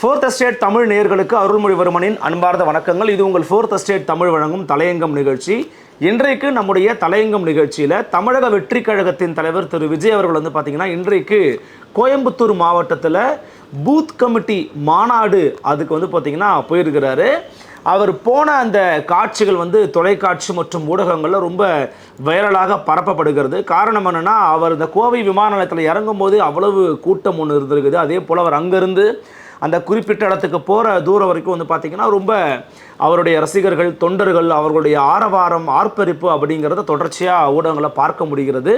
Fourth estate Tamil நேயர்களுக்கு அருள்மொழிவர்மனின் அன்பார்ந்த வணக்கங்கள். இது உங்கள் ஃபோர்த் எஸ்டேட் தமிழ் வழங்கும் தலையங்கம் நிகழ்ச்சி. இன்றைக்கு நம்முடைய தலையங்கம் நிகழ்ச்சியில் தமிழக வெற்றி கழகத்தின் தலைவர் திரு விஜய் அவர்கள் வந்து பார்த்தீங்கன்னா இன்றைக்கு கோயம்புத்தூர் மாவட்டத்தில் பூத் கமிட்டி மாநாடு அதுக்கு வந்து பார்த்தீங்கன்னா போயிருக்கிறாரு. அவர் போன அந்த காட்சிகள் வந்து தொலைக்காட்சி மற்றும் ஊடகங்களில் ரொம்ப வைரலாக பரப்பப்படுகிறது. காரணம் என்னென்னா அவர் இந்த கோவை விமான நிலையத்தில் இறங்கும்போது அவ்வளவு கூட்டம் ஒன்று இருந்திருக்குது. அதே போல் அவர் அங்கேருந்து அந்த குறிப்பிட்ட இடத்துக்கு போகிற தூரம் வரைக்கும் வந்து பார்த்திங்கன்னா ரொம்ப அவருடைய ரசிகர்கள் தொண்டர்கள் அவர்களுடைய ஆரவாரம் ஆர்ப்பரிப்பு அப்படிங்கிறத தொடர்ச்சியாக ஊடகங்களை பார்க்க முடிகிறது.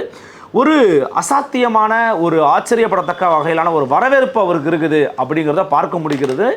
ஒரு அசாத்தியமான ஒரு ஆச்சரியப்படத்தக்க வகையிலான ஒரு வரவேற்பு அவருக்கு இருக்குது அப்படிங்கிறத பார்க்க முடிகிறது.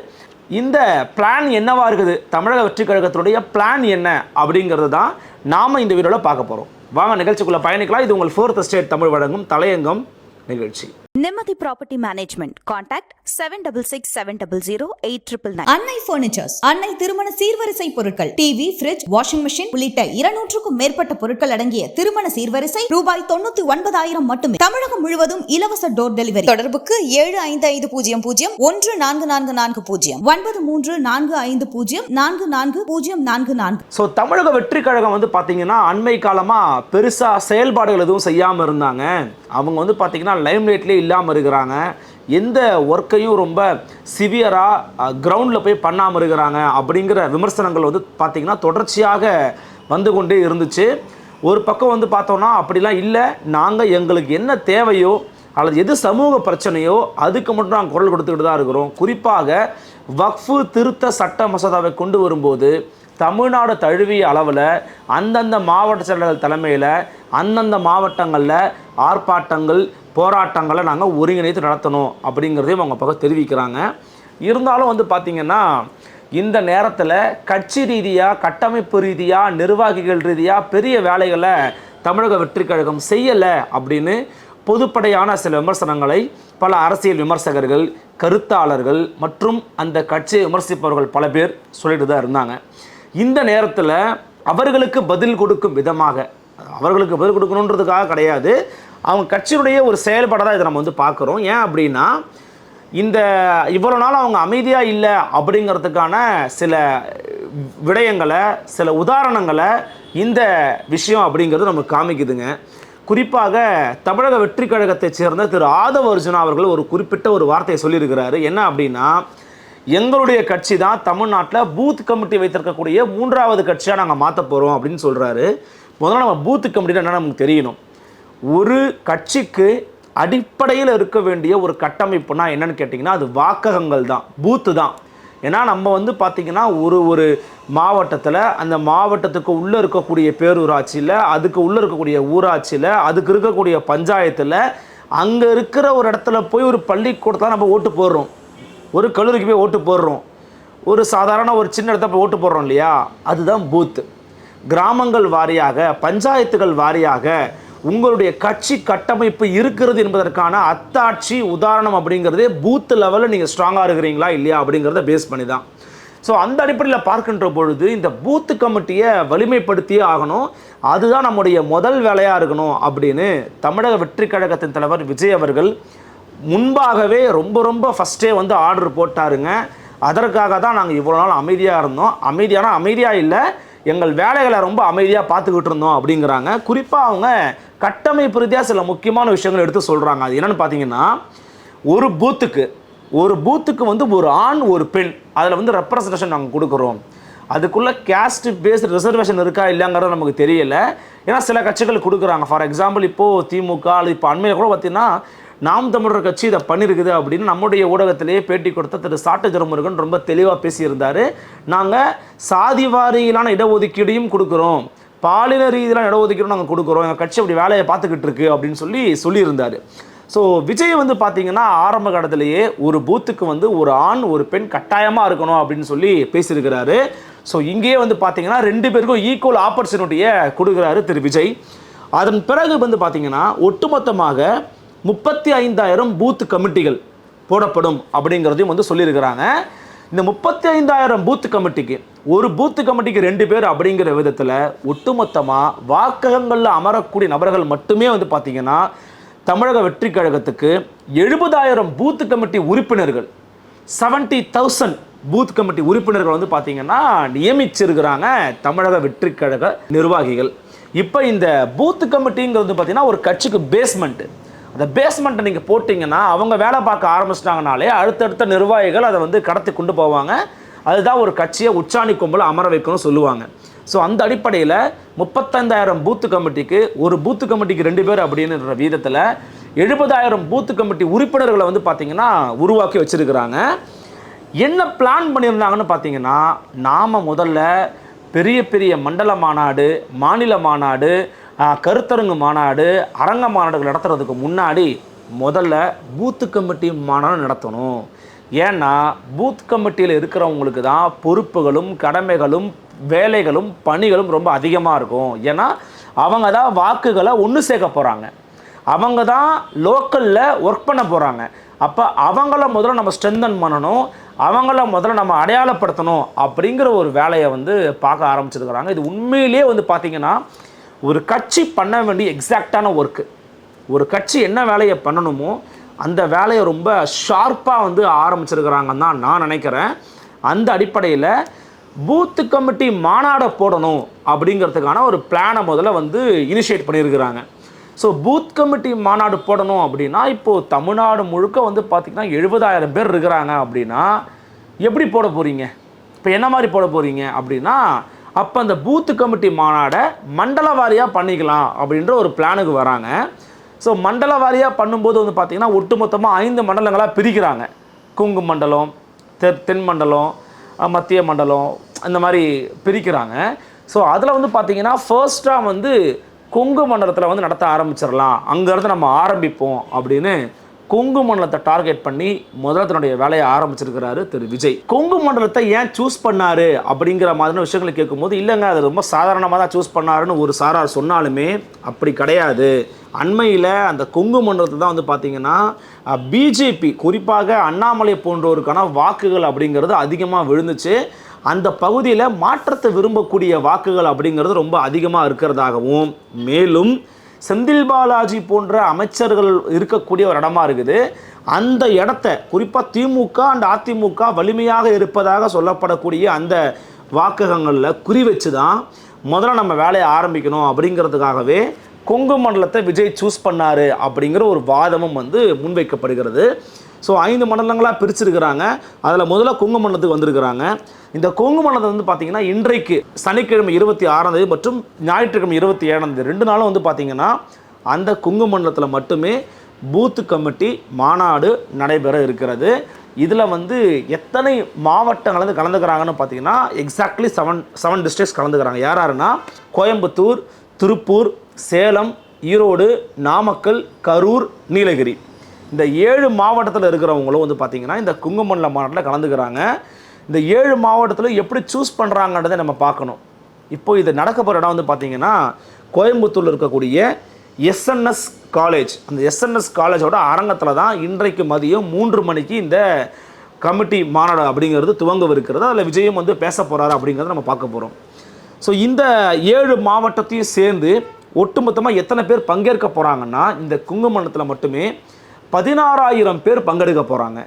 இந்த பிளான் என்னவாக இருக்குது? தமிழக வெற்றி கழகத்தினுடைய பிளான் என்ன அப்படிங்கிறது தான் நாம் இந்த வீடியோவில் பார்க்க போகிறோம் வாங்க நிகழ்ச்சிக்குள்ளே பயணிக்கலாம். இது உங்கள் ஃபோர்த் ஸ்டேட் தமிழ் வழங்கும் தலையங்கம் நிகழ்ச்சி. Nimmathi property management contact seven double six seven double zero eight triple nine Annai furnitures Annai திருமண சீர்வரிசை பொருட்கள். டிவி ஃபிரிட்ஜ் வாஷிங் மிஷின் உள்ளிட்ட இருநூற்றுக்கும் மேற்பட்ட பொருட்கள் அடங்கிய திருமண சீர்வரிசை ரூபாய் தொண்ணூத்தி ஒன்பதாயிரம் மட்டுமே. தமிழகம் முழுவதும் இலவச டோர் டெலிவரி தொடர்புக்கு ஏழு ஐந்து ஐந்து பூஜ்ஜியம் பூஜ்ஜியம் ஒன்று நான்கு நான்கு நான்கு பூஜ்ஜியம். ஒன்பது மூன்று நான்கு ஐந்து பூஜ்ஜியம் நான்கு நான்கு பூஜ்ஜியம் நான்கு நான்கு. ஸோ தமிழக வெற்றி கழகம் வந்து பார்த்தீங்கன்னா அண்மை காலமாக பெருசாக செயல்பாடுகள் எதுவும் செய்யாமல் இருந்தாங்க. அவங்க வந்து பார்த்தீங்கன்னா லைம்லைட்லேயே இல்லாமல் இருக்கிறாங்க. எந்த ஒர்க்கையும் ரொம்ப சிவியராக கிரவுண்டில் போய் பண்ணாமல் இருக்கிறாங்க அப்படிங்கிற விமர்சனங்கள் வந்து பார்த்திங்கன்னா தொடர்ச்சியாக வந்து கொண்டே இருந்துச்சு. ஒரு பக்கம் வந்து பார்த்தோன்னா அப்படிலாம் இல்லை. நாங்கள் எங்களுக்கு என்ன தேவையோ அல்லது எது சமூக பிரச்சனையோ அதுக்கு மட்டும் நாங்கள் குரல் கொடுத்துக்கிட்டு தான் இருக்கிறோம். குறிப்பாக வக்ஃபு திருத்த சட்ட மசோதாவை கொண்டு வரும்போது தமிழ்நாடு தழுவிய அளவில் அந்தந்த மாவட்ட செயலாளர் தலைமையில் அந்தந்த மாவட்டங்களில் ஆர்ப்பாட்டங்கள் போராட்டங்களை நாங்கள் ஒருங்கிணைத்து நடத்தணும் அப்படிங்கிறதையும் அவங்க பக்கம் தெரிவிக்கிறாங்க. இருந்தாலும் வந்து பார்த்திங்கன்னா இந்த நேரத்தில் கட்சி ரீதியாக கட்டமைப்பு ரீதியாக நிர்வாகிகள் ரீதியாக பெரிய வேலைகளை தமிழக வெற்றி கழகம் செய்யலை அப்படின்னு பொதுப்படையான சில விமர்சனங்களை பல அரசியல் விமர்சகர்கள் கருத்தாளர்கள் மற்றும் அந்த கட்சியை விமர்சிப்பவர்கள் பல பேர் சொல்லிட்டு தான் இருந்தாங்க. இந்த நேரத்தில் அவர்களுக்கு பதில் கொடுக்கும் விதமாக அவர்களுக்கு பதில் கொடுக்கணுன்றதுக்காக கிடையாது. அவங்க கட்சியினுடைய ஒரு செயல்பாடாக தான் இதை நம்ம வந்து பார்க்குறோம். ஏன் அப்படின்னா இந்த இவ்வளோ நாள் அவங்க அமைதியாக இல்லை அப்படிங்கிறதுக்கான சில விடயங்களை சில உதாரணங்களை இந்த விஷயம் அப்படிங்கிறது நமக்கு காமிக்குதுங்க. குறிப்பாக தமிழக வெற்றி கழகத்தைச் சேர்ந்த திரு ஆதவ அர்ஜுனா அவர்கள் ஒரு குறிப்பிட்ட ஒரு வார்த்தையை சொல்லியிருக்கிறாரு. என்ன அப்படின்னா எங்களுடைய கட்சி தான் தமிழ்நாட்டில் பூத் கமிட்டி வைத்திருக்கக்கூடிய மூன்றாவது கட்சியாக நாங்கள் மாற்ற போகிறோம் அப்படின்னு சொல்கிறாரு முதல்ல நம்ம பூத் கமிட்டினா என்ன நமக்கு தெரியணும். ஒரு கட்சிக்கு அடிப்படையில் இருக்க வேண்டிய ஒரு கட்டமைப்புனா என்னன்னு கேட்டிங்கன்னா அது வாக்ககங்கள் தான் பூத்து தான். ஏன்னா நம்ம வந்து பார்த்திங்கன்னா ஒரு ஒரு மாவட்டத்தில் அந்த மாவட்டத்துக்கு உள்ளே இருக்கக்கூடிய பேரூராட்சியில் அதுக்கு உள்ளே இருக்கக்கூடிய ஊராட்சியில் அதுக்கு இருக்கக்கூடிய பஞ்சாயத்தில் அங்கே இருக்கிற ஒரு இடத்துல போய் ஒரு பள்ளிக்கூடத்தில் நம்ம ஓட்டு போடுறோம். ஒரு கல்லூரிக்கு போய் ஓட்டு போடுறோம். ஒரு சாதாரண ஒரு சின்ன இடத்த போய் ஓட்டு போடுறோம் இல்லையா? அதுதான் பூத்து. கிராமங்கள் வாரியாக பஞ்சாயத்துகள் வாரியாக உங்களுடைய கட்சி கட்டமைப்பு இருக்கிறது என்பதற்கான அத்தாட்சி உதாரணம் அப்படிங்கிறதே பூத் லெவலில் நீங்கள் ஸ்ட்ராங்காக இருக்கிறீங்களா இல்லையா அப்படிங்கிறத பேஸ் பண்ணி தான். ஸோ அந்த அடிப்படையில் பார்க்கின்ற பொழுது இந்த பூத்து கமிட்டியை வலிமைப்படுத்தியே ஆகணும். அதுதான் நம்முடைய முதல் வேலையாக இருக்கணும் அப்படின்னு தமிழக வெற்றி கழகத்தின் தலைவர் விஜய் அவர்கள் முன்பாகவே ரொம்ப ரொம்ப ஃபஸ்ட்டே வந்து ஆர்டர் போட்டாருங்க. அதற்காக தான் நாங்கள் இவ்வளோ நாள் அமைதியாக இருந்தோம். அமைதியான அமைதியாக இல்லை எங்கள் வேலைகளை ரொம்ப அமைதியாக பார்த்துக்கிட்டு இருந்தோம் அப்படிங்கிறாங்க. குறிப்பாக அவங்க கட்டமைப்பு ரீதியாக சில முக்கியமான விஷயங்கள் எடுத்து சொல்கிறாங்க அது என்னென்னு பார்த்தீங்கன்னா ஒரு பூத்துக்கு ஒரு பூத்துக்கு வந்து ஒரு ஆண் ஒரு பெண் அதில் வந்து ரெப்ரசன்டேஷன் நாங்கள் கொடுக்குறோம். அதுக்குள்ளே கேஸ்ட் பேஸ்ட் ரிசர்வேஷன் இருக்கா இல்லைங்கிறது நமக்கு தெரியல. ஏன்னா சில கட்சிகள் கொடுக்குறாங்க. ஃபார் எக்ஸாம்பிள் இப்போது திமுக அல்லது இப்போ அண்மையில் கூட பார்த்தீங்கன்னா நாம் தமிழர் கட்சி இதை பண்ணியிருக்குது அப்படின்னு நம்முடைய ஊடகத்திலேயே பேட்டி கொடுத்த திரு சாட்டு ஜெரமுருகன் ரொம்ப தெளிவாக பேசியிருந்தார். நாங்கள் சாதி வாரியிலான இடஒதுக்கீடையும் கொடுக்குறோம். பாலின ரீதியிலான இடஒதுக்கீடும் நாங்கள் கொடுக்குறோம். எங்கள் கட்சி அப்படி வேலையை பார்த்துக்கிட்டு இருக்கு அப்படின்னு சொல்லி சொல்லியிருந்தார். ஸோ விஜய் வந்து பார்த்தீங்கன்னா ஆரம்ப காலத்திலேயே ஒரு பூத்துக்கு வந்து ஒரு ஆண் ஒரு பெண் கட்டாயமாக இருக்கணும் அப்படின்னு சொல்லி பேசியிருக்கிறாரு. ஸோ இங்கேயே வந்து பார்த்தீங்கன்னா ரெண்டு பேருக்கும் ஈக்குவல் ஆப்பர்ச்சுனிட்டியை கொடுக்குறாரு திரு விஜய். அதன் பிறகு வந்து பார்த்தீங்கன்னா ஒட்டுமொத்தமாக முப்பத்தி ஐந்தாயிரம் பூத் கமிட்டிகள் போடப்படும் அப்படிங்கிறதையும் வந்து சொல்லியிருக்கிறாங்க. இந்த முப்பத்தி ஐந்தாயிரம் பூத் கமிட்டிக்கு ஒரு பூத் கமிட்டிக்கு ரெண்டு பேர் அப்படிங்கிற விதத்தில் ஒட்டுமொத்தமாக வாக்ககங்களில் அமரக்கூடிய நபர்கள் மட்டுமே வந்து பார்த்திங்கன்னா தமிழக வெற்றி கழகத்துக்கு எழுபதாயிரம் பூத் கமிட்டி உறுப்பினர்கள் செவன்ட்டி தௌசண்ட் பூத் கமிட்டி உறுப்பினர்கள் வந்து பார்த்திங்கன்னா நியமிச்சிருக்கிறாங்க தமிழக வெற்றி கழக நிர்வாகிகள். இப்போ இந்த பூத் கமிட்டிங்கிறது பார்த்தீங்கன்னா ஒரு கட்சிக்கு பேஸ்மெண்ட்டு அந்த பேஸ்மெண்ட்டை நீங்கள் போட்டிங்கன்னா அவங்க வேலை பார்க்க ஆரம்பிச்சிட்டாங்கனாலே அடுத்தடுத்த நிர்வாகிகள் அதை வந்து கடத்தி கொண்டு போவாங்க. அதுதான் ஒரு கட்சியை உச்சாணி கும்பல் அமர வைக்கணும்னு சொல்லுவாங்க. ஸோ அந்த அடிப்படையில் முப்பத்தைந்தாயிரம் பூத்து கமிட்டிக்கு ஒரு பூத்து கமிட்டிக்கு ரெண்டு பேர் அப்படின்ற வீதத்தில் எழுபதாயிரம் பூத்து கமிட்டி உறுப்பினர்களை வந்து பார்த்திங்கன்னா உருவாக்கி வச்சுருக்கிறாங்க. என்ன பிளான் பண்ணியிருந்தாங்கன்னு பார்த்தீங்கன்னா நாம் முதல்ல பெரிய பெரிய மண்டல மாநாடு மாநில மாநாடு கருத்தரங்கு மாநாடு அரங்க மாநாடுகள் நடத்துறதுக்கு முன்னாடி முதல்ல பூத்து கமிட்டி மாநாடு நடத்தணும். ஏன்னா பூத் கமிட்டியில் இருக்கிறவங்களுக்கு தான் பொறுப்புகளும் கடமைகளும் வேலைகளும் பணிகளும் ரொம்ப அதிகமாக இருக்கும். ஏன்னா அவங்க தான் வாக்குகளை ஒன்று சேர்க்க போகிறாங்க அவங்க தான் லோக்கலில் ஒர்க் பண்ண போகிறாங்க அப்போ அவங்கள முதல்ல நம்ம ஸ்ட்ரென்தன் பண்ணணும். அவங்கள முதல்ல நம்ம அடையாளப்படுத்தணும் அப்படிங்கிற ஒரு வேலையை வந்து பார்க்க ஆரம்பிச்சிருக்கிறாங்க. இது உண்மையிலேயே வந்து பார்த்திங்கன்னா ஒரு கட்சி பண்ண வேண்டிய எக்ஸாக்டான ஒர்க்கு ஒரு கட்சி என்ன வேலையை பண்ணணுமோ அந்த வேலையை ரொம்ப ஷார்ப்பாக வந்து ஆரம்பிச்சிருக்கிறாங்கன்னு தான் நான் நினைக்கிறேன். அந்த அடிப்படையில் பூத்து கமிட்டி மாநாடை போடணும் அப்படிங்கிறதுக்கான ஒரு பிளானை முதல்ல வந்து இனிஷியேட் பண்ணியிருக்கிறாங்க. ஸோ பூத் கமிட்டி மாநாடு போடணும் அப்படின்னா இப்போது தமிழ்நாடு முழுக்க வந்து பார்த்திங்கன்னா எழுபதாயிரம் பேர் இருக்கிறாங்க அப்படின்னா எப்படி போட போகிறீங்க இப்போ என்ன மாதிரி போட போகிறீங்க அப்படின்னா அப்போ அந்த பூத்து கமிட்டி மாநாடை மண்டல வாரியாக பண்ணிக்கலாம் அப்படின்ற ஒரு பிளானுக்கு வராங்க. ஸோ மண்டல வாரியாக பண்ணும்போது வந்து பார்த்திங்கன்னா ஒட்டுமொத்தமாக ஐந்து மண்டலங்களாக பிரிக்கிறாங்க. கொங்கு மண்டலம் தென் தென் மண்டலம் மத்திய மண்டலம் அந்த மாதிரி பிரிக்கிறாங்க. ஸோ அதில் வந்து பார்த்திங்கன்னா ஃபர்ஸ்ட்டாக வந்து கொங்கு மண்டலத்தில் வந்து நடத்த ஆரம்பிச்சிடலாம். அங்கேருந்து நம்ம ஆரம்பிப்போம் அப்படின்னு கொங்கு மண்டலத்தை டார்கெட் பண்ணி முதல்ல தன்னுடைய வேலையை ஆரம்பிச்சிருக்கிறாரு திரு விஜய். கொங்கு மண்டலத்தை ஏன் சூஸ் பண்ணாரு அப்படிங்கிற மாதிரியான விஷயங்களை கேட்கும்போது இல்லைங்க அது ரொம்ப சாதாரணமாக தான் சூஸ் பண்ணாருன்னு ஒரு சாரார் சொன்னாலுமே அப்படி கிடையாது. அண்மையில் அந்த கொங்கு மண்டலத்தை தான் வந்து பார்த்தீங்கன்னா பிஜேபி குறிப்பாக அண்ணாமலை போன்றோருக்கான வாக்குகள் அப்படிங்கிறது அதிகமாக விழுந்துச்சு. அந்த பகுதியில் மாற்றத்தை விரும்பக்கூடிய வாக்குகள் அப்படிங்கிறது ரொம்ப அதிகமாக இருக்கிறதாகவும் மேலும் செந்தில் பாலாஜி போன்ற அமைச்சர்கள் இருக்கக்கூடிய ஒரு இடமா இருக்குது. அந்த இடத்த குறிப்பாக திமுக அண்ட் அதிமுக வலிமையாக இருப்பதாக சொல்லப்படக்கூடிய அந்த வாக்ககங்களில் குறி வச்சு தான் முதல்ல நம்ம வேலையை ஆரம்பிக்கணும் அப்படிங்கிறதுக்காகவே கொங்கு மண்டலத்தை விஜய் சூஸ் பண்ணாரு அப்படிங்கிற ஒரு வாதமும் வந்து முன்வைக்கப்படுகிறது. ஸோ ஐந்து மண்டலங்களாக பிரிச்சிருக்கிறாங்க. அதில் முதல்ல கொங்கு மண்டலத்துக்கு வந்திருக்கிறாங்க. இந்த கொங்கு மண்டலத்தை வந்து பார்த்திங்கன்னா இன்றைக்கு சனிக்கிழமை இருபத்தி ஆறாம் தேதி மற்றும் ஞாயிற்றுக்கிழமை இருபத்தி ஏழாம் தேதி ரெண்டு நாளும் வந்து பார்த்திங்கன்னா அந்த கொங்கு மண்டலத்தில் மட்டுமே பூத்து கமிட்டி மாநாடு நடைபெற இருக்கிறது. இதில் வந்து எத்தனை மாவட்டங்கள் வந்து கலந்துக்கிறாங்கன்னு பார்த்தீங்கன்னா எக்ஸாக்ட்லி செவன் செவன் டிஸ்ட்ரிக்ஸ் கலந்துக்கிறாங்க. யார் யாருன்னா கோயம்புத்தூர் திருப்பூர் சேலம் ஈரோடு நாமக்கல் கரூர் நீலகிரி. இந்த ஏழு மாவட்டத்தில் இருக்கிறவங்களும் வந்து பார்த்திங்கன்னா இந்த குங்குமண்டல மாநாட்டில் கலந்துக்கிறாங்க. இந்த ஏழு மாவட்டத்தில் எப்படி சூஸ் பண்ணுறாங்கன்றதை நம்ம பார்க்கணும். இப்போ இது நடக்க போகிற இடம் வந்து பார்த்திங்கன்னா கோயம்புத்தூரில் இருக்கக்கூடிய எஸ்என்எஸ் காலேஜ் அந்த எஸ்என்எஸ் காலேஜோட அரங்கத்தில் தான் இன்றைக்கு மதியம் மூன்று மணிக்கு இந்த கமிட்டி மாநாடு அப்படிங்கிறது துவங்கவிருக்கிறது. அதில் விஜயம் வந்து பேச போகிறாரு அப்படிங்கிறத நம்ம பார்க்க போகிறோம் ஸோ இந்த ஏழு மாவட்டத்தையும் சேர்ந்து ஒட்டுமொத்தமாக எத்தனை பேர் பங்கேற்க போகிறாங்கன்னா இந்த குங்குமணத்தில் மட்டுமே பதினாறாயிரம் பேர் பங்கெடுக்க போகிறாங்க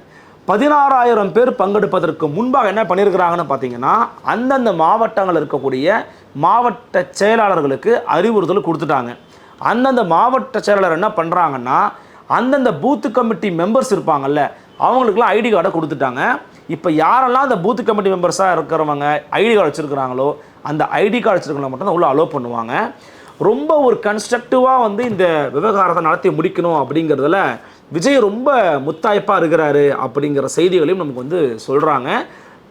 பதினாறாயிரம் பேர் பங்கெடுப்பதற்கு முன்பாக என்ன பண்ணியிருக்கிறாங்கன்னு பார்த்தீங்கன்னா அந்தந்த மாவட்டங்கள் இருக்கக்கூடிய மாவட்ட செயலாளர்களுக்கு அறிவுறுத்தல் கொடுத்துட்டாங்க. அந்தந்த மாவட்ட செயலாளர் என்ன பண்ணுறாங்கன்னா அந்தந்த பூத்து கமிட்டி மெம்பர்ஸ் இருப்பாங்கல்ல அவங்களுக்குலாம் ஐடி கார்டை கொடுத்துட்டாங்க. இப்போ யாரெல்லாம் அந்த பூத்து கமிட்டி மெம்பர்ஸாக இருக்கிறவங்க ஐடி கார்டு வச்சுருக்கிறாங்களோ அந்த ஐடி கார்டு வச்சுருக்கவங்க மட்டும் தான் உள்ள அலோவ் பண்ணுவாங்க. ரொம்ப ஒரு கன்ஸ்ட்ரக்டிவாக வந்து இந்த விவகாரத்தை நடத்தி முடிக்கணும் அப்படிங்கிறதுல விஜய் ரொம்ப முத்தாய்ப்பாக இருக்கிறாரு அப்படிங்கிற செய்திகளையும் நமக்கு வந்து சொல்கிறாங்க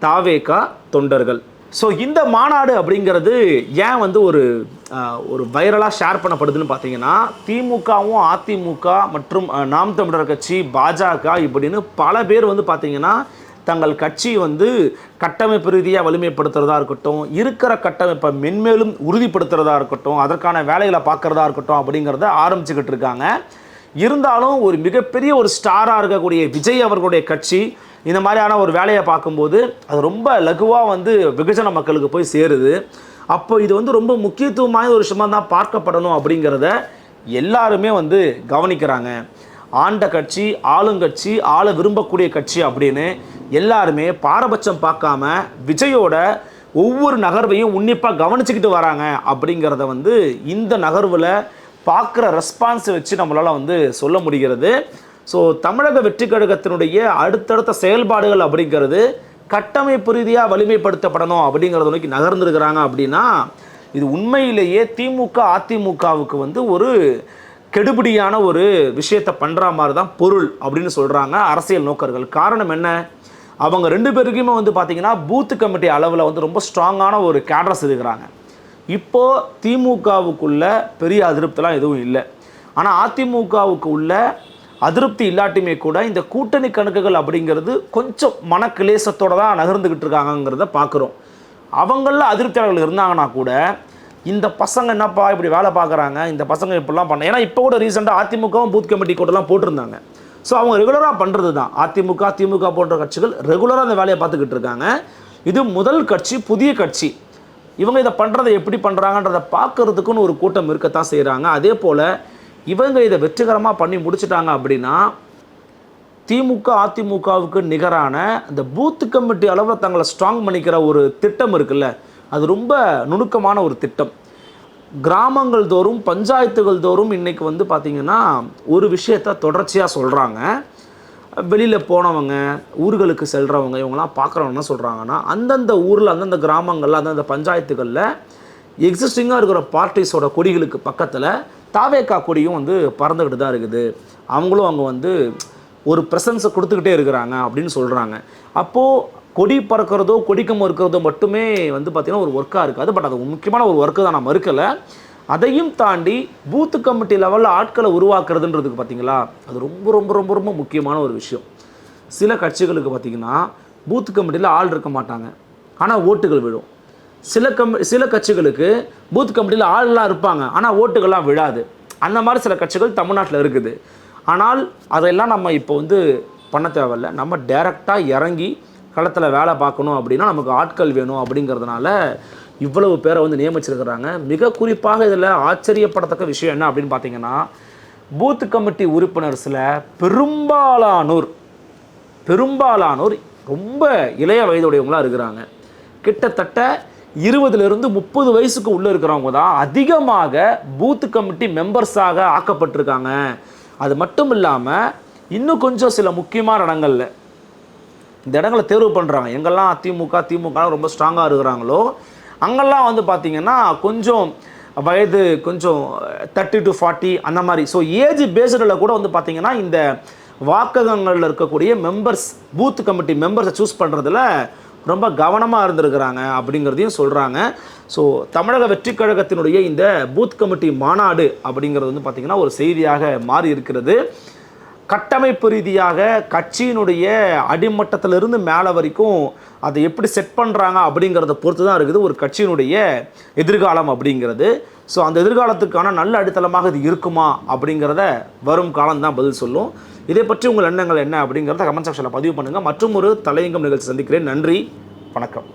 தாவேகா தொண்டர்கள். ஸோ இந்த மாநாடு அப்படிங்கிறது ஏன் வந்து ஒரு ஒரு வைரலாக ஷேர் பண்ணப்படுதுன்னு பார்த்தீங்கன்னா திமுகவும் அதிமுக மற்றும் நாம் தமிழர் கட்சி பாஜக இப்படின்னு பல பேர் வந்து பார்த்தீங்கன்னா தங்கள் கட்சி வந்து கட்டமைப்பு ரீதியாக வலிமைப்படுத்துறதா இருக்கட்டும் இருக்கிற கட்டமைப்பை மென்மேலும் உறுதிப்படுத்துறதா இருக்கட்டும் அதற்கான வேலைகளை பார்க்குறதா இருக்கட்டும் அப்படிங்கிறத ஆரம்பிச்சுக்கிட்டு இருக்காங்க. இருந்தாலும் ஒரு மிகப்பெரிய ஒரு ஸ்டாராக இருக்கக்கூடிய விஜய் அவர்களுடைய கட்சி இந்த மாதிரியான ஒரு வேலையை பார்க்கும்போது அது ரொம்ப லகுவாக வந்து வெகுஜன மக்களுக்கு போய் சேருது. அப்போ இது வந்து ரொம்ப முக்கியத்துவமான ஒரு விஷயமாக தான் பார்க்கப்படணும் அப்படிங்கிறத எல்லாருமே வந்து கவனிக்கிறாங்க. ஆண்ட கட்சி ஆளுங்கட்சி ஆள விரும்பக்கூடிய கட்சி அப்படின்னு எல்லாருமே பாரபட்சம் பார்க்காம விஜயோட ஒவ்வொரு நகர்வையும் உன்னிப்பாக கவனிச்சுக்கிட்டு வராங்க அப்படிங்கிறத வந்து இந்த நகர்வில் பார்க்குற ரெஸ்பான்ஸை வச்சு நம்மளால் வந்து சொல்ல முடிகிறது. ஸோ தமிழக வெற்றி கழகத்தினுடைய அடுத்தடுத்த செயல்பாடுகள் அப்படிங்கிறது கட்டமைப்பு ரீதியாக வலிமைப்படுத்தப்படணும் அப்படிங்கிறத நோக்கி நகர்ந்துருக்கிறாங்க அப்படின்னா இது உண்மையிலேயே திமுக அதிமுகவுக்கு வந்து ஒரு கெடுபிடியான ஒரு விஷயத்தை பண்ணுற மாதிரி தான் பொருள் அப்படின்னு சொல்கிறாங்க அரசியல் நோக்கர்கள். காரணம் என்ன? அவங்க ரெண்டு பேருக்குமே வந்து பார்த்திங்கன்னா பூத்து கமிட்டி அளவில் வந்து ரொம்ப ஸ்ட்ராங்கான ஒரு கேட்ரஸ் இருக்கிறாங்க. இப்போது திமுகவுக்குள்ள பெரிய அதிருப்திலாம் எதுவும் இல்லை. ஆனால் அதிமுகவுக்கு உள்ள அதிருப்தி இல்லாட்டியுமே கூட இந்த கூட்டணி கணக்குகள் அப்படிங்கிறது கொஞ்சம் மனக்கிலேசத்தோட தான் நகர்ந்துக்கிட்டு இருக்காங்கங்கிறத பார்க்குறோம் அவங்களில் அதிருப்தியாளர்கள் இருந்தாங்கன்னா கூட இந்த பசங்க என்னப்பா இப்படி வேலை பார்க்குறாங்க? இந்த பசங்க இப்படிலாம் பண்ண ஏன்னா இப்போ கூட ரீசெண்டாக அதிமுகவும் பூத் கமிட்டி கூட்டம்லாம் போட்டிருந்தாங்க. ஸோ அவங்க ரெகுலராக பண்ணுறது தான் அதிமுக திமுக போன்ற கட்சிகள் ரெகுலராக அந்த வேலையை பார்த்துக்கிட்டு இருக்காங்க. இது முதல் கட்சி புதிய கட்சி. இவங்க இதை பண்ணுறதை எப்படி பண்ணுறாங்கன்றதை பார்க்கறதுக்குன்னு ஒரு கூட்டம் இருக்கத்தான் செய்கிறாங்க அதே போல் இவங்க இதை வெற்றிகரமாக பண்ணி முடிச்சிட்டாங்க அப்படின்னா திமுக அதிமுகவுக்கு நிகரான அந்த பூத்து கமிட்டி அளவில் தங்களை ஸ்ட்ராங் பண்ணிக்கிற ஒரு திட்டம் இருக்குல்ல. அது ரொம்ப நுணுக்கமான ஒரு திட்டம். கிராமங்கள் தோறும் பஞ்சாயத்துகள் தோறும் இன்றைக்கி வந்து பார்த்திங்கன்னா ஒரு விஷயத்த தொடர்ச்சியாக சொல்கிறாங்க வெளியில் போனவங்க ஊர்களுக்கு செல்கிறவங்க இவங்கெல்லாம் பார்க்குறவங்க என்ன சொல்கிறாங்கன்னா அந்தந்த ஊரில் அந்தந்த கிராமங்களில் அந்தந்த பஞ்சாயத்துகளில் எக்ஸிஸ்டிங்காக இருக்கிற பார்ட்டிஸோட கொடிகளுக்கு பக்கத்தில் தாவேக்கா கொடியும் வந்து பறந்துக்கிட்டு தான் இருக்குது. அவங்களும் அங்கே வந்து ஒரு ப்ரெசன்ஸை கொடுத்துக்கிட்டே இருக்கிறாங்க அப்படின்னு சொல்கிறாங்க அப்போது கொடி பறக்கிறதோ கொடிக்கம் இருக்கிறதோ மட்டுமே வந்து பார்த்திங்கன்னா ஒரு ஒர்க்காக இருக்காது. பட் அது முக்கியமான ஒரு ஒர்க்கு தான் நான் மறுக்கலை. அதையும் தாண்டி பூத்து கமிட்டி லெவலில் ஆட்களை உருவாக்குறதுன்றதுக்கு பார்த்திங்களா அது ரொம்ப ரொம்ப ரொம்ப ரொம்ப முக்கியமான ஒரு விஷயம். சில கட்சிகளுக்கு பார்த்திங்கன்னா பூத்து கமிட்டியில் ஆள் இருக்க மாட்டாங்க. ஆனால் ஓட்டுகள் விழும். சில கம் சில கட்சிகளுக்கு பூத் கமிட்டியில் ஆள்லாம் இருப்பாங்க. ஆனால் ஓட்டுகள்லாம் விழாது. அந்த மாதிரி சில கட்சிகள் தமிழ்நாட்டில் இருக்குது. ஆனால் அதெல்லாம் நம்ம இப்போ வந்து பண்ண தேவையில்ல. நம்ம டைரெக்டாக இறங்கி களத்தில் வேலை பார்க்கணும் அப்படின்னா நமக்கு ஆட்கள் வேணும் அப்படிங்கிறதுனால இவ்வளவு பேரை வந்து நியமிச்சிருக்கிறாங்க. மிக குறிப்பாக இதில் ஆச்சரியப்படத்தக்க விஷயம் என்ன அப்படின்னு பார்த்தீங்கன்னா பூத் கமிட்டி உறுப்பினர்ஸில் பெரும்பாலானோர் பெரும்பாலானோர் ரொம்ப இளைய வயதுடையவங்களாக இருக்கிறாங்க. கிட்டத்தட்ட இருபதுலேருந்து முப்பது வயசுக்கு உள்ளே இருக்கிறவங்க தான் அதிகமாக பூத் கமிட்டி மெம்பர்ஸாக ஆக்கப்பட்டிருக்காங்க. அது மட்டும் இல்லாமல் இன்னும் கொஞ்சம் சில முக்கியமான இடங்களில் இந்த இடங்களை தேர்வு பண்ணுறாங்க எங்கெல்லாம் திமுக திமுக ரொம்ப ஸ்ட்ராங்காக இருக்கிறாங்களோ அங்கெல்லாம் வந்து பார்த்திங்கன்னா கொஞ்சம் வயது கொஞ்சம் தேர்ட்டி டு ஃபார்ட்டி அந்த மாதிரி. ஸோ ஏஜ் பேஸ்டில் கூட வந்து பார்த்திங்கன்னா இந்த வாக்ககங்களில் இருக்கக்கூடிய மெம்பர்ஸ் பூத் கமிட்டி மெம்பர்ஸை சூஸ் பண்ணுறதுல ரொம்ப கவனமாக இருந்திருக்கிறாங்க அப்படிங்கிறதையும் சொல்கிறாங்க ஸோ தமிழக வெற்றி கழகத்தினுடைய இந்த பூத் கமிட்டி மாநாடு அப்படிங்கிறது வந்து பார்த்திங்கன்னா ஒரு செய்தியாக மாறி இருக்கிறது. கட்டமைப்பு ரீதியாக கட்சியினுடைய அடிமட்டத்திலிருந்து மேலே வரைக்கும் அதை எப்படி செட் பண்ணுறாங்க அப்படிங்கிறத பொறுத்து தான் இருக்குது ஒரு கட்சியினுடைய எதிர்காலம் அப்படிங்கிறது. ஸோ அந்த எதிர்காலத்துக்கான நல்ல அடித்தளமாக இது இருக்குமா அப்படிங்கிறத வரும் காலம் தான் பதில் சொல்லும். இதை பற்றி உங்கள் எண்ணங்கள் என்ன அப்படிங்கிறத கமெண்ட் செக்ஷனில் பதிவு பண்ணுங்கள் மற்றும் ஒரு தலையங்கம் நிகழ்ச்சி சந்திக்கிறேன். நன்றி. வணக்கம்.